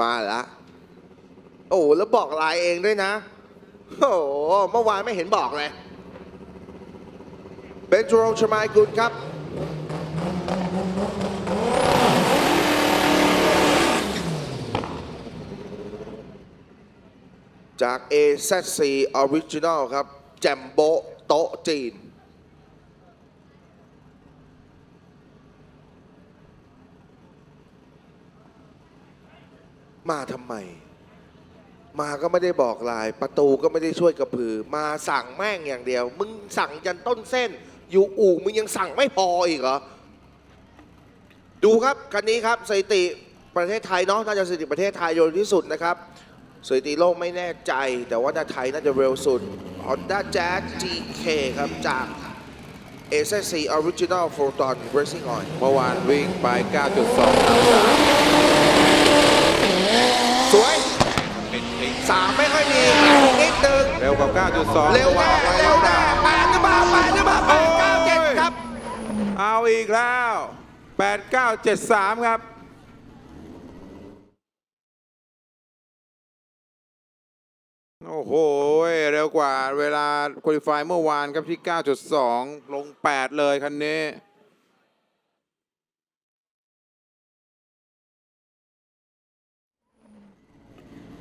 มาละโอ้แล้วบอกลายเองด้วยนะ โอ้โหเมื่อวานไม่เห็นบอกเลยเบนจโรชมายกุลครับจาก AZC Original ครับ แจมโบโต๊ะจีน มาทำไม มาก็ไม่ได้บอกลาย ประตูก็ไม่ได้ช่วยกระพือ มาสั่งแม่งอย่างเดียว มึงสั่งยันต้นเส้น อยู่อู่มึงยังสั่งไม่พออีกเหรอ ดูครับคันนี้ครับสถิติประเทศไทยเนาะน่าจะสถิติประเทศไทยโดยที่สุดนะครับสถิติโลกไม่แน่ใจ แต่ว่าในไทยน่าจะเร็วสุด Honda Jazz GK ครับจากเอเซซีออริจินอลโฟตอนเรซิ่ออนเมื่อวานวิ่งไป 9.2 3 3 ไม่ค่อยดีนิดตึงเร็วกว่า9.2เร็วแน่เร็วแน่แปดหรือเปล่าแปดหรือเปล่า8 9 7ครับ เอาอีกแล้ว 8973 ครับโอ้โห เร็วกว่าเวลาคุริฟายเมื่อวานครับที่ 9.2 ลง 8 เลยคันนี้